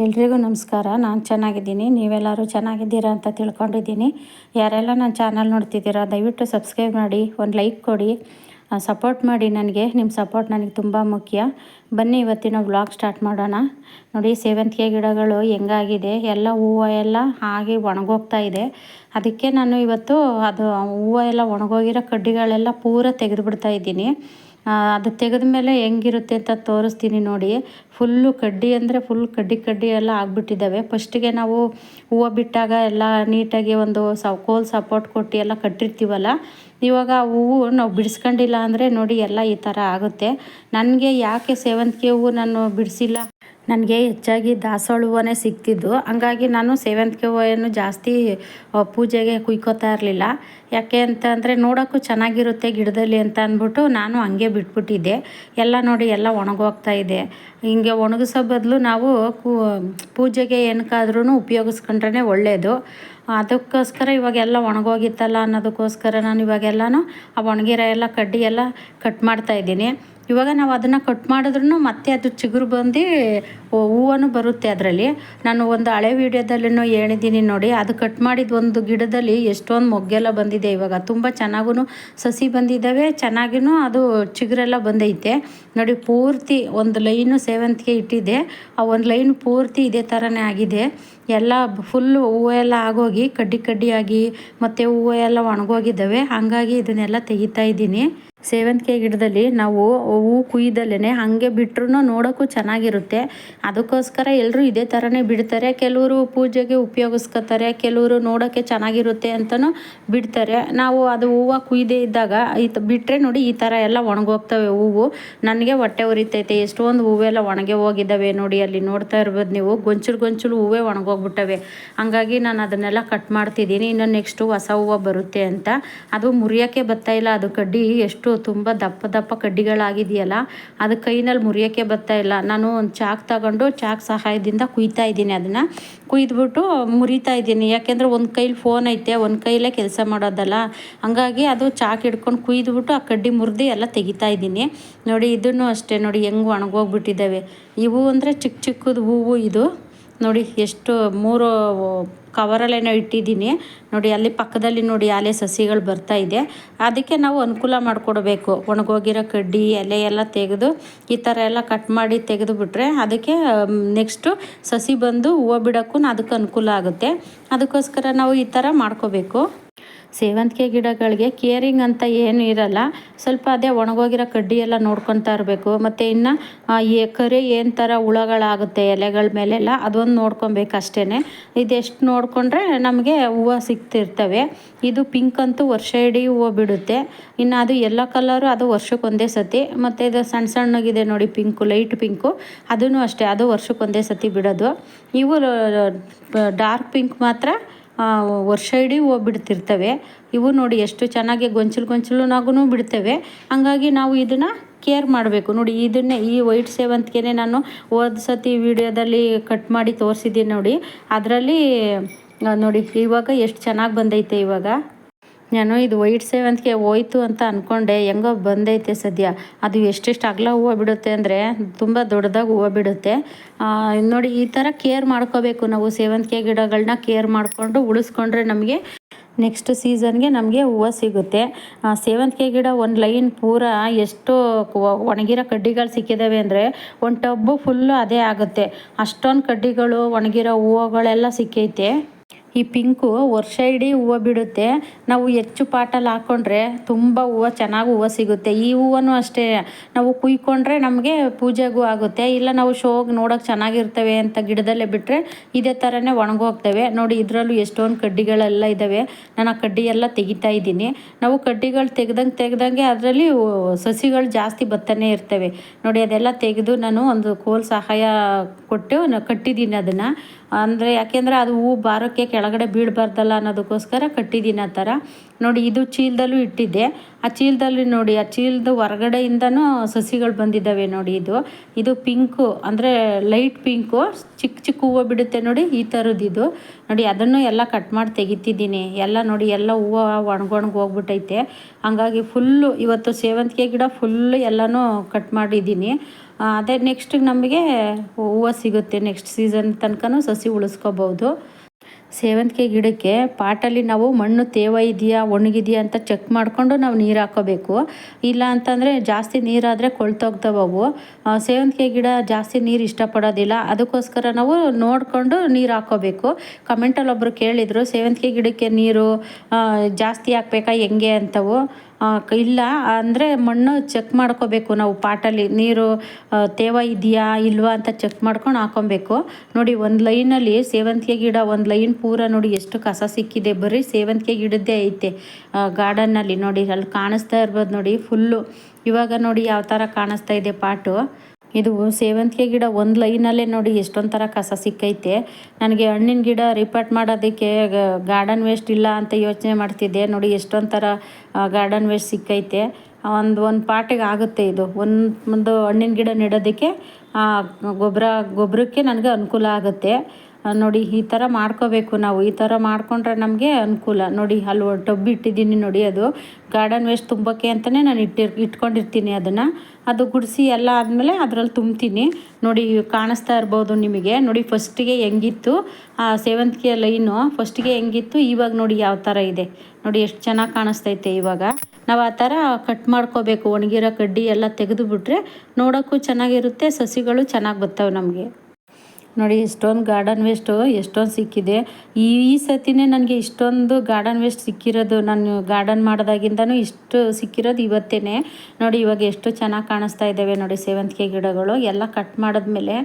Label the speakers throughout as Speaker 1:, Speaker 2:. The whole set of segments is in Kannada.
Speaker 1: ಎಲ್ರಿಗೂ ನಮಸ್ಕಾರ. ನಾನು ಚೆನ್ನಾಗಿದ್ದೀನಿ. ನೀವೆಲ್ಲರೂ ಚೆನ್ನಾಗಿದ್ದೀರಾ ಅಂತ ತಿಳ್ಕೊಂಡಿದ್ದೀನಿ. ಯಾರೆಲ್ಲ ನನ್ನ ಚಾನಲ್ ನೋಡ್ತಿದ್ದೀರಾ, ದಯವಿಟ್ಟು ಸಬ್ಸ್ಕ್ರೈಬ್ ಮಾಡಿ, ಒಂದು ಲೈಕ್ ಕೊಡಿ. ಸಪೋರ್ಟ್ ಮಾಡಿ ನನಗೆ. ನಿಮ್ಮ ಸಪೋರ್ಟ್ ನನಗೆ ತುಂಬ ಮುಖ್ಯ. ಬನ್ನಿ ಇವತ್ತಿನ ವ್ಲಾಗ್ ಸ್ಟಾರ್ಟ್ ಮಾಡೋಣ. ನೋಡಿ, ಸೇವಂತಿಗೆ ಗಿಡಗಳು ಹೆಂಗಾಗಿದೆ. ಎಲ್ಲ ಹೂವು ಎಲ್ಲ ಹಾಗೆ ಒಣಗೋಗ್ತಾ ಇದೆ. ಅದಕ್ಕೆ ನಾನು ಇವತ್ತು ಅದು ಹೂವು ಎಲ್ಲ ಒಣಗೋಗಿರೋ ಕಡ್ಡಿಗಳೆಲ್ಲ ಪೂರ ತೆಗೆದುಬಿಡ್ತಾ ಇದ್ದೀನಿ. ಅದು ತೆಗೆದ ಮೇಲೆ ಹೆಂಗಿರುತ್ತೆ ಅಂತ ತೋರಿಸ್ತೀನಿ ನೋಡಿ. ಫುಲ್ಲು ಕಡ್ಡಿ ಅಂದರೆ ಫುಲ್ ಕಡ್ಡಿ ಕಡ್ಡಿ ಎಲ್ಲ ಆಗಿಬಿಟ್ಟಿದ್ದಾವೆ. ಫಸ್ಟಿಗೆ ನಾವು ಹೂವು ಬಿಟ್ಟಾಗ ಎಲ್ಲ ನೀಟಾಗಿ ಒಂದು ಸ, ಕೋಲ್ ಸಪೋರ್ಟ್ ಕೊಟ್ಟು ಎಲ್ಲ ಕಟ್ಟಿರ್ತೀವಲ್ಲ, ಇವಾಗ ಹೂವು ನಾವು ಬಿಡಿಸ್ಕೊಂಡಿಲ್ಲ ಅಂದರೆ ನೋಡಿ ಎಲ್ಲ ಈ ಥರ ಆಗುತ್ತೆ. ನನಗೆ ಯಾಕೆ ಸೇವಂತಿಗೆ ಹೂವು ನಾನು ಬಿಡಿಸಿಲ್ಲ? ನನಗೆ ಹೆಚ್ಚಾಗಿ ದಾಸವಾಳ ಹೂವನೇ ಸಿಗ್ತಿದ್ದು ಹಂಗಾಗಿ ನಾನು ಸೇವಂತಿಗೆ ಹೂವನ್ನು ಜಾಸ್ತಿ ಪೂಜೆಗೆ ಕುಯ್ಕೋತಾ ಇರಲಿಲ್ಲ. ಯಾಕೆ ಅಂತ ಅಂದರೆ ನೋಡೋಕ್ಕೂ ಚೆನ್ನಾಗಿರುತ್ತೆ ಗಿಡದಲ್ಲಿ ಅಂತ ಅಂದ್ಬಿಟ್ಟು ನಾನು ಹಂಗೆ ಬಿಟ್ಬಿಟ್ಟಿದ್ದೆ. ಎಲ್ಲ ನೋಡಿ ಎಲ್ಲ ಒಣಗೋಗ್ತಾ ಇದೆ. ಹಿಂಗೆ ಒಣಗಿಸೋ ಬದಲು ನಾವು ಪೂಜೆಗೆ ಏನಕ್ಕಾದ್ರೂ ಉಪಯೋಗಿಸ್ಕೊಂಡ್ರೆ ಒಳ್ಳೆಯದು ಅದಕ್ಕೋಸ್ಕರ ಇವಾಗೆಲ್ಲ ಒಣಗೋಗಿತ್ತಲ್ಲ ಅನ್ನೋದಕ್ಕೋಸ್ಕರ ನಾನು ಇವಾಗೆಲ್ಲನೂ ಆ ಒಣಗಿರೋ ಎಲ್ಲ ಕಡ್ಡಿ ಎಲ್ಲ ಕಟ್ ಮಾಡ್ತಾಯಿದ್ದೀನಿ ಇವಾಗ ನಾವು ಅದನ್ನು ಕಟ್ ಮಾಡಿದ್ರೂ ಮತ್ತೆ ಅದು ಚಿಗುರು ಬಂದು ಹೂವನ್ನು ಬರುತ್ತೆ ಅದರಲ್ಲಿ. ನಾನು ಒಂದು ಹಳೆ ವೀಡಿಯೋದಲ್ಲೂ ಹೇಳಿದ್ದೀನಿ ನೋಡಿ, ಅದು ಕಟ್ ಮಾಡಿದ ಒಂದು ಗಿಡದಲ್ಲಿ ಎಷ್ಟೊಂದು ಮೊಗ್ಗೆಲ್ಲ ಬಂದಿದೆ ಇವಾಗ. ತುಂಬ ಚೆನ್ನಾಗೂ ಸಸಿ ಬಂದಿದ್ದಾವೆ ಚೆನ್ನಾಗಿಯೂ ಅದು ಚಿಗುರೆಲ್ಲ ಬಂದೈತೆ. ನೋಡಿ, ಪೂರ್ತಿ ಒಂದು ಲೈನು ಸೇವಂತಿಗೆ ಇಟ್ಟಿದೆ. ಆ ಒಂದು ಲೈನ್ ಪೂರ್ತಿ ಇದೇ ಥರನೇ ಆಗಿದೆ. ಎಲ್ಲ ಫುಲ್ಲು ಹೂವು ಎಲ್ಲ ಆಗೋಗಿ ಕಡ್ಡಿ ಕಡ್ಡಿಯಾಗಿ ಮತ್ತು ಹೂವು ಎಲ್ಲ ಒಣಗೋಗಿದ್ದಾವೆ. ಹಾಗಾಗಿ ಇದನ್ನೆಲ್ಲ ತೆಗಿತಾ ಇದ್ದೀನಿ. ಸೇವಂತಿಗೆ ಗಿಡದಲ್ಲಿ ನಾವು ಹೂವು ಕುಯ್ದಲ್ಲೇ ಹಾಗೆ ಬಿಟ್ರೂ ನೋಡೋಕ್ಕೂ ಚೆನ್ನಾಗಿರುತ್ತೆ. ಅದಕ್ಕೋಸ್ಕರ ಎಲ್ಲರೂ ಇದೇ ಥರನೇ ಬಿಡ್ತಾರೆ. ಕೆಲವರು ಪೂಜೆಗೆ ಉಪಯೋಗಿಸ್ಕೋತಾರೆ, ಕೆಲವರು ನೋಡೋಕ್ಕೆ ಚೆನ್ನಾಗಿರುತ್ತೆ ಅಂತಲೂ ಬಿಡ್ತಾರೆ. ನಾವು ಅದು ಹೂವು ಕುಯ್ದೇ ಇದ್ದಾಗ ಈ ಬಿಟ್ಟರೆ ನೋಡಿ ಈ ಥರ ಎಲ್ಲ ಒಣಗೋಗ್ತವೆ ಹೂವು. ನನಗೆ ಹೊಟ್ಟೆ ಉರಿತೈತೆ, ಎಷ್ಟೊಂದು ಹೂವೆಲ್ಲ ಒಣಗೆ ಹೋಗಿದ್ದಾವೆ ನೋಡಿ, ಅಲ್ಲಿ ನೋಡ್ತಾ ಇರ್ಬೋದು ನೀವು. ಗೊಂಚಲು ಗೊಂಚಲು ಹೂವೆ ಒಣಗೋಗ್ಬಿಟ್ಟವೆ. ಹಂಗಾಗಿ ನಾನು ಅದನ್ನೆಲ್ಲ ಕಟ್ ಮಾಡ್ತಿದ್ದೀನಿ. ಇನ್ನು ನೆಕ್ಸ್ಟು ಹೊಸ ಹೂವು ಬರುತ್ತೆ ಅಂತ. ಅದು ಮುರಿಯೋಕ್ಕೆ ಬರ್ತಾಯಿಲ್ಲ ಅದು ಕಡ್ಡಿ ಎಷ್ಟು ತುಂಬ ದಪ್ಪ ದಪ್ಪ ಕಡ್ಡಿಗಳಾಗಿದೆಯಲ್ಲ, ಅದು ಕೈನಲ್ಲಿ ಮುರಿಯೋಕ್ಕೆ ಬರ್ತಾ ಇಲ್ಲ. ನಾನು ಒಂದು ಚಾಕ್ ತಗೊಂಡು ಚಾಕ್ ಸಹಾಯದಿಂದ ಕುಯ್ತಾ ಇದ್ದೀನಿ ಅದನ್ನು. ಕುಯ್ದುಬಿಟ್ಟು ಮುರಿತಾ ಇದ್ದೀನಿ. ಯಾಕೆಂದರೆ ಒಂದು ಕೈಲಿ ಫೋನ್ ಐತೆ, ಒಂದು ಕೈಲೇ ಕೆಲಸ ಮಾಡೋದಲ್ಲ. ಹಂಗಾಗಿ ಅದು ಚಾಕ್ ಹಿಡ್ಕೊಂಡು ಕುಯ್ದುಬಿಟ್ಟು ಆ ಕಡ್ಡಿ ಮುರಿದು ಎಲ್ಲ ತೆಗಿತಾ ಇದ್ದೀನಿ. ನೋಡಿ, ಇದನ್ನು ಅಷ್ಟೇ ನೋಡಿ, ಹೆಂಗೆ ಒಣಗೋಗ್ಬಿಟ್ಟಿದ್ದಾವೆ. ಇವು ಅಂದರೆ ಚಿಕ್ಕ ಚಿಕ್ಕದು ಹೂವು ಇದು. ನೋಡಿ ಎಷ್ಟು ಮೂರು ಕವರಲ್ಲೇನೋ ಇಟ್ಟಿದ್ದೀನಿ. ನೋಡಿ ಅಲ್ಲಿ ಪಕ್ಕದಲ್ಲಿ ನೋಡಿ ಆಲೆ ಸಸಿಗಳು ಬರ್ತಾ ಇದೆ. ಅದಕ್ಕೆ ನಾವು ಅನುಕೂಲ ಮಾಡಿಕೊಡ್ಬೇಕು. ಒಣಗೋಗಿರೋ ಕಡ್ಡಿ, ಎಲೆ ಎಲ್ಲ ತೆಗೆದು ಈ ಥರ ಎಲ್ಲ ಕಟ್ ಮಾಡಿ ತೆಗೆದು ಬಿಟ್ರೆ ಅದಕ್ಕೆ ನೆಕ್ಸ್ಟು ಸಸಿ ಬಂದು ಹೂವು ಬಿಡೋಕ್ಕೂ ಅದಕ್ಕೆ ಅನುಕೂಲ ಆಗುತ್ತೆ. ಅದಕ್ಕೋಸ್ಕರ ನಾವು ಈ ಥರ ಮಾಡ್ಕೋಬೇಕು. ಸೇವಂತಿಗೆ ಗಿಡಗಳಿಗೆ ಕೇರಿಂಗ್ ಅಂತ ಏನು ಇರಲ್ಲ. ಸ್ವಲ್ಪ ಅದೇ ಒಣಗೋಗಿರೋ ಕಡ್ಡಿ ಎಲ್ಲ ನೋಡ್ಕೊತಾ ಇರಬೇಕು. ಮತ್ತು ಇನ್ನು ಕರೆ ಏನು ಥರ ಹುಳಗಳಾಗುತ್ತೆ, ಎಲೆಗಳ ಮೇಲೆಲ್ಲ ಅದೊಂದು ನೋಡ್ಕೊಬೇಕು ಅಷ್ಟೇ ಇದೆಷ್ಟು ನೋಡಿಕೊಂಡ್ರೆ ನಮಗೆ ಹೂವು ಸಿಗ್ತಿರ್ತವೆ. ಇದು ಪಿಂಕ್ ಅಂತೂ ವರ್ಷ ಇಡೀ ಹೂವು ಬಿಡುತ್ತೆ. ಇನ್ನು ಅದು ಎಲ್ಲ ಕಲರು ಅದು ವರ್ಷಕ್ಕೊಂದೇ ಸತಿ. ಮತ್ತು ಇದು ಸಣ್ಣ ಸಣ್ಣಗಿದೆ ನೋಡಿ ಪಿಂಕು, ಲೈಟ್ ಪಿಂಕು. ಅದೂ ಅಷ್ಟೇ, ಅದು ವರ್ಷಕ್ಕೊಂದೇ ಸತಿ ಬಿಡೋದು. ಇವು ಡಾರ್ಕ್ ಪಿಂಕ್ ಮಾತ್ರ ವರ್ಷ ಇಡೀ ಹೂವು ಬಿಡ್ತಿರ್ತವೆ. ಇವು ನೋಡಿ ಎಷ್ಟು ಚೆನ್ನಾಗಿ ಗೊಂಚಲು ಗೊಂಚಲುನಾಗೂ ಬಿಡ್ತವೆ. ಹಂಗಾಗಿ ನಾವು ಇದನ್ನು ಕೇರ್ ಮಾಡಬೇಕು. ನೋಡಿ, ಇದನ್ನೇ ಈ ವೈಟ್ ಸೇವಂತಿಗೆನೇ ನಾನು ಹೋದ ಸತಿ ವಿಡಿಯೋದಲ್ಲಿ ಕಟ್ ಮಾಡಿ ತೋರಿಸಿದ್ದೀನಿ ನೋಡಿ. ಅದರಲ್ಲಿ ನೋಡಿ, ಇವಾಗ ಎಷ್ಟು ಚೆನ್ನಾಗಿ ಬಂದೈತೆ ಇವಾಗ. ನಾನು ಇದು ವೈಟ್ ಸೇವಂತಿಗೆ ಹೋಯ್ತು ಅಂತ ಅಂದ್ಕೊಂಡೆ ಹೆಂಗೋ ಬಂದೈತೆ ಸದ್ಯ. ಅದು ಎಷ್ಟೆಷ್ಟು ಅಗಲ ಹೂವು ಬಿಡುತ್ತೆ ಅಂದರೆ ತುಂಬ ದೊಡ್ಡದಾಗಿ ಹೂವು ಬಿಡುತ್ತೆ. ನೋಡಿ ಈ ಥರ ಕೇರ್ ಮಾಡ್ಕೋಬೇಕು ನಾವು ಸೇವಂತಿಗೆ ಗಿಡಗಳನ್ನ ಕೇರ್ ಮಾಡಿಕೊಂಡು ಉಳಿಸ್ಕೊಂಡ್ರೆ ನಮಗೆ ನೆಕ್ಸ್ಟ್ ಸೀಸನ್ಗೆ ನಮಗೆ ಹೂವು ಸಿಗುತ್ತೆ. ಸೇವಂತಿಗೆ ಗಿಡ ಒಂದು ಲೈನ್ ಪೂರ ಎಷ್ಟು ಒಣಗಿರೋ ಕಡ್ಡಿಗಳು ಸಿಕ್ಕಿದ್ದಾವೆ ಅಂದರೆ ಒಂದು ಟಬ್ಬು ಫುಲ್ಲು ಅದೇ ಆಗುತ್ತೆ. ಅಷ್ಟೊಂದು ಕಡ್ಡಿಗಳು, ಒಣಗಿರೋ ಹೂವುಗಳೆಲ್ಲ ಸಿಕ್ಕೈತೆ. ಈ ಪಿಂಕು ವರ್ಷ ಇಡೀ ಹೂವು ಬಿಡುತ್ತೆ. ನಾವು ಹೆಚ್ಚು ಪಾಟಲ್ಲಿ ಹಾಕ್ಕೊಂಡ್ರೆ ತುಂಬ ಹೂವು ಚೆನ್ನಾಗಿ ಹೂವು ಸಿಗುತ್ತೆ. ಈ ಹೂವನ್ನು ಅಷ್ಟೇ ನಾವು ಕುಯ್ಕೊಂಡ್ರೆ ನಮಗೆ ಪೂಜೆಗೂ ಆಗುತ್ತೆ. ಇಲ್ಲ ನಾವು ಶೋಗೆ ನೋಡೋಕೆ ಚೆನ್ನಾಗಿರ್ತವೆ ಅಂತ ಗಿಡದಲ್ಲೇ ಬಿಟ್ಟರೆ ಇದೇ ಥರನೇ ಒಣಗೋಗ್ತವೆ. ನೋಡಿ, ಇದರಲ್ಲೂ ಎಷ್ಟೊಂದು ಕಡ್ಡಿಗಳೆಲ್ಲ ಇದ್ದಾವೆ ನಾನು ಆ ಕಡ್ಡಿ ಎಲ್ಲ ತೆಗಿತಾ ಇದ್ದೀನಿ. ನಾವು ಕಡ್ಡಿಗಳು ತೆಗ್ದಂಗೆ ತೆಗ್ದಂಗೆ ಅದರಲ್ಲಿ ಸಸಿಗಳು ಜಾಸ್ತಿ ಬತ್ತನೇ ಇರ್ತವೆ. ನೋಡಿ, ಅದೆಲ್ಲ ತೆಗೆದು ನಾನು ಒಂದು ಕೋಲ್ ಸಹಾಯ ಕೊಟ್ಟು ಕಟ್ಟಿದ್ದೀನಿ ಅದನ್ನು. ಅಂದರೆ ಯಾಕೆಂದರೆ ಅದು ಹೂ ಬಾರೋಕ್ಕೆ ಕೆಳಗಡೆ ಬೀಳಬಾರ್ದಲ್ಲ ಅನ್ನೋದಕ್ಕೋಸ್ಕರ ಕಟ್ಟಿದ್ದೀನಿ ಆ ಥರ. ನೋಡಿ, ಇದು ಚೀಲದಲ್ಲೂ ಇಟ್ಟಿದ್ದೆ. ಆ ಚೀಲದಲ್ಲಿ ನೋಡಿ, ಆ ಚೀಲದ ಹೊರಗಡೆಯಿಂದನೂ ಸಸಿಗಳು ಬಂದಿದ್ದಾವೆ ನೋಡಿ ಇದು. ಇದು ಪಿಂಕು, ಅಂದರೆ ಲೈಟ್ ಪಿಂಕು, ಚಿಕ್ಕ ಚಿಕ್ಕ ಹೂವು ಬಿಡುತ್ತೆ ನೋಡಿ ಈ ಥರದ್ದು ಇದು. ನೋಡಿ, ಅದನ್ನು ಎಲ್ಲ ಕಟ್ ಮಾಡಿ ತೆಗಿತಿದ್ದೀನಿ. ಎಲ್ಲ ನೋಡಿ, ಎಲ್ಲ ಹೂವು ಒಣಗೊಣಗೆ ಹೋಗ್ಬಿಟ್ಟೈತೆ. ಹಂಗಾಗಿ ಫುಲ್ಲು ಇವತ್ತು ಸೇವಂತಿಗೆ ಗಿಡ ಫುಲ್ಲು ಎಲ್ಲನೂ ಕಟ್ ಮಾಡಿದ್ದೀನಿ. ಅದೇ ನೆಕ್ಸ್ಟ್ ನಮಗೆ ಹೂವು ಸಿಗುತ್ತೆ. ನೆಕ್ಸ್ಟ್ ಸೀಸನ್ ತನಕನೂ ಸಸಿ ಉಳಿಸ್ಕೋಬೋದು. ಸೇವಂತಿಗೆ ಗಿಡಕ್ಕೆ ಪಾಟಲ್ಲಿ ನಾವು ಮಣ್ಣು ತೇವ ಇದೆಯಾ ಒಣಗಿದೆಯಾ ಅಂತ ಚೆಕ್ ಮಾಡಿಕೊಂಡು ನಾವು ನೀರು ಹಾಕೋಬೇಕು. ಇಲ್ಲ ಅಂತಂದರೆ ಜಾಸ್ತಿ ನೀರಾದರೆ ಕೊಳ್ತೋಗ್ತವವು. ಸೇವಂತಿಗೆ ಗಿಡ ಜಾಸ್ತಿ ನೀರು ಇಷ್ಟಪಡೋದಿಲ್ಲ. ಅದಕ್ಕೋಸ್ಕರ ನಾವು ನೋಡಿಕೊಂಡು ನೀರು ಹಾಕೋಬೇಕು. ಕಮೆಂಟಲ್ಲಿ ಒಬ್ಬರು ಕೇಳಿದರು, ಸೇವಂತಿಗೆ ಗಿಡಕ್ಕೆ ನೀರು ಜಾಸ್ತಿ ಹಾಕ್ಬೇಕಾ, ಹೆಂಗೆ? ಅಂತವು. ಇಲ್ಲ, ಅಂದರೆ ಮಣ್ಣು ಚೆಕ್ ಮಾಡ್ಕೋಬೇಕು ನಾವು ಪಾಟಲ್ಲಿ. ನೀರು ತೇವ ಇದೆಯಾ ಇಲ್ವಾ ಅಂತ ಚೆಕ್ ಮಾಡ್ಕೊಂಡು ಹಾಕೊಬೇಕು. ನೋಡಿ, ಒಂದು ಲೈನಲ್ಲಿ ಸೇವಂತಿಗೆ ಗಿಡ, ಒಂದು ಲೈನ್ ಪೂರ ನೋಡಿ ಎಷ್ಟು ಕಸ ಸಿಕ್ಕಿದೆ. ಬರೀ ಸೇವಂತಿಗೆ ಗಿಡದ್ದೇ ಐತೆ ಗಾರ್ಡನ್ನಲ್ಲಿ ನೋಡಿ. ಅಲ್ಲಿ ಕಾಣಿಸ್ತಾ ಇರ್ಬೋದು ನೋಡಿ ಫುಲ್ಲು ಇವಾಗ ನೋಡಿ ಯಾವ ಥರ ಕಾಣಿಸ್ತಾ ಇದೆ ಪಾಟು. ಇದು ಸೇವಂತಿಗೆ ಗಿಡ ಒಂದು ಲೈನಲ್ಲೇ ನೋಡಿ ಎಷ್ಟೊಂದು ಥರ ಕಸ ಸಿಕ್ಕೈತೆ. ನನಗೆ ಹಣ್ಣಿನ ಗಿಡ ರಿಪೋರ್ಟ್ ಮಾಡೋದಕ್ಕೆ ಗಾರ್ಡನ್ ವೇಸ್ಟ್ ಇಲ್ಲ ಅಂತ ಯೋಚನೆ ಮಾಡ್ತಿದ್ದೆ. ನೋಡಿ ಎಷ್ಟೊಂದು ಥರ ಗಾರ್ಡನ್ ವೇಸ್ಟ್ ಸಿಕ್ಕೈತೆ. ಒಂದು ಒಂದು ಪಾಟಿಗೆ ಆಗುತ್ತೆ ಇದು. ಒಂದು ಒಂದು ಹಣ್ಣಿನ ಗಿಡ ನೆಡೋದಕ್ಕೆ ಗೊಬ್ಬರ ಗೊಬ್ಬರಕ್ಕೆ ನನಗೆ ಅನುಕೂಲ ಆಗುತ್ತೆ. ನೋಡಿ, ಈ ಥರ ಮಾಡ್ಕೋಬೇಕು ನಾವು. ಈ ಥರ ಮಾಡಿಕೊಂಡ್ರೆ ನಮಗೆ ಅನುಕೂಲ. ನೋಡಿ, ಅಲ್ಲಿ ಟಬ್ ಇಟ್ಟಿದ್ದೀನಿ ನೋಡಿ ಅದು. ಗಾರ್ಡನ್ ವೇಸ್ಟ್ ತುಂಬಕ್ಕೆ ಅಂತಲೇ ನಾನು ಇಟ್ಟಿರ್, ಇಟ್ಕೊಂಡಿರ್ತೀನಿ ಅದನ್ನು. ಅದು ಗುಡಿಸಿ ಎಲ್ಲ ಆದಮೇಲೆ ಅದರಲ್ಲಿ ತುಂಬ್ತೀನಿ. ನೋಡಿ, ಕಾಣಿಸ್ತಾ ಇರ್ಬೋದು ನಿಮಗೆ. ನೋಡಿ ಫಸ್ಟಿಗೆ ಹೆಂಗಿತ್ತು? ಆ ಸೇವಂತಿಗೆ ಲೈನು ಫಸ್ಟಿಗೆ ಹೆಂಗಿತ್ತು? ಇವಾಗ ನೋಡಿ ಯಾವ ಥರ ಇದೆ. ನೋಡಿ, ಎಷ್ಟು ಚೆನ್ನಾಗಿ ಕಾಣಿಸ್ತೈತೆ ಇವಾಗ. ನಾವು ಆ ಥರ ಕಟ್ ಮಾಡ್ಕೋಬೇಕು. ಒಣಗಿರೋ ಕಡ್ಡಿ ಎಲ್ಲ ತೆಗೆದು ಬಿಟ್ರೆ ನೋಡೋಕ್ಕೂ ಚೆನ್ನಾಗಿರುತ್ತೆ, ಸಸಿಗಳು ಚೆನ್ನಾಗಿ ಬರ್ತವೆ ನಮಗೆ. ನೋಡಿ, ಎಷ್ಟೊಂದು ಗಾರ್ಡನ್ ವೇಸ್ಟು ಎಷ್ಟೊಂದು ಸಿಕ್ಕಿದೆ. ಈ ಈ ಸತಿನೇ ನನಗೆ ಇಷ್ಟೊಂದು ಗಾರ್ಡನ್ ವೇಸ್ಟ್ ಸಿಕ್ಕಿರೋದು, ನಾನು ಗಾರ್ಡನ್ ಮಾಡಿದಾಗಿಂದನೂ ಇಷ್ಟು ಸಿಕ್ಕಿರೋದು ಇವತ್ತೇ ನೋಡಿ, ಇವಾಗ ಎಷ್ಟು ಚೆನ್ನಾಗಿ ಕಾಣಿಸ್ತಾ ಇದ್ದಾವೆ ನೋಡಿ, ಸೇವಂತಿಗೆ ಗಿಡಗಳು, ಎಲ್ಲ ಕಟ್ ಮಾಡಿದ್ಮೇಲೆ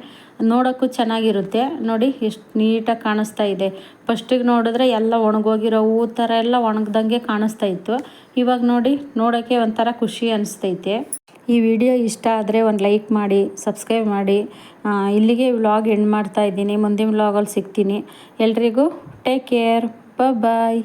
Speaker 1: ನೋಡೋಕ್ಕೂ ಚೆನ್ನಾಗಿರುತ್ತೆ. ನೋಡಿ, ಎಷ್ಟು ನೀಟಾಗಿ ಕಾಣಿಸ್ತಾ ಇದೆ. ಫಸ್ಟಿಗೆ ನೋಡಿದ್ರೆ ಎಲ್ಲ ಒಣಗೋಗಿರೋ ಹೂ ಥರ ಎಲ್ಲ ಒಣಗ್ದಂಗೆ ಕಾಣಿಸ್ತಾ ಇತ್ತು. ಇವಾಗ ನೋಡಿ ನೋಡೋಕ್ಕೆ ಒಂಥರ ಖುಷಿ ಅನಿಸ್ತೈತೆ. ಈ ವಿಡಿಯೋ ಇಷ್ಟ ಆದರೆ ಒಂದು ಲೈಕ್ ಮಾಡಿ, ಸಬ್ಸ್ಕ್ರೈಬ್ ಮಾಡಿ. ಇಲ್ಲಿಗೆ ವ್ಲಾಗ್ ಎಂಡ್ ಮಾಡ್ತಾ ಇದ್ದೀನಿ. ಮುಂದಿನ ವ್ಲಾಗಲ್ಲಿ ಸಿಗ್ತೀನಿ. ಎಲ್ರಿಗೂ ಟೇಕ್ ಕೇರ್ ಬಾಯ್